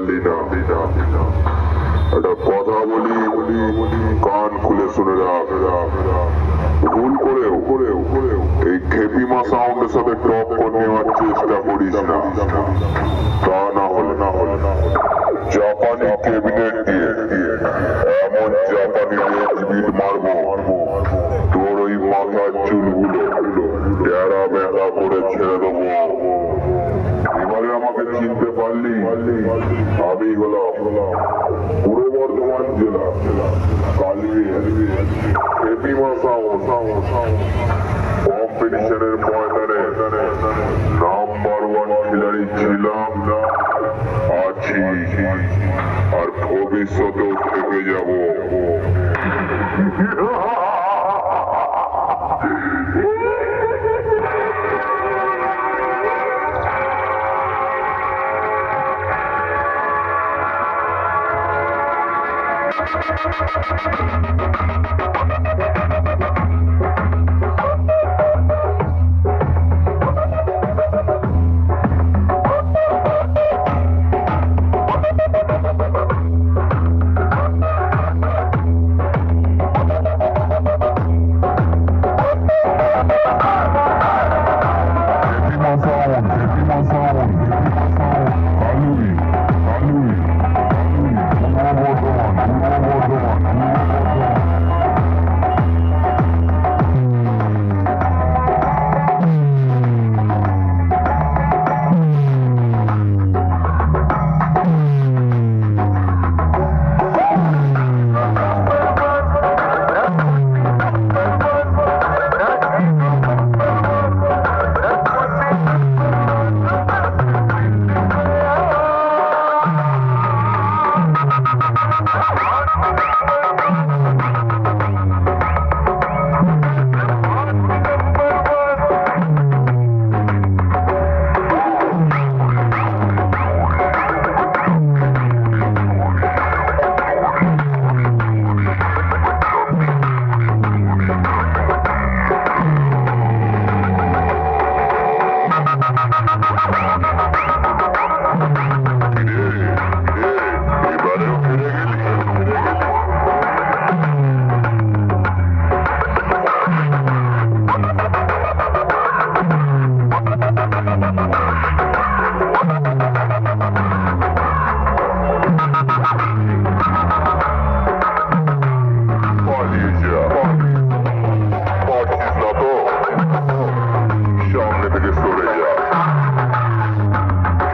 পারলি না, একটা কথা বলি, কান খুলে শুনে রাখ। ভুল করেও করেও উপরে এই খেপিমা সাউন্ডের সাথে টক্কর নেওয়ার চেষ্টা করিস না। আমি হলাম পূর্ব বর্ধমান জেলা। কালবি হেপিমা সাউন্ড কম্পিটিশনের ময়দানে নাম্বার ওয়ান খেলাড়ি ছিলাম। না আছি। আর ভবিষ্যতেও থেকে যাব।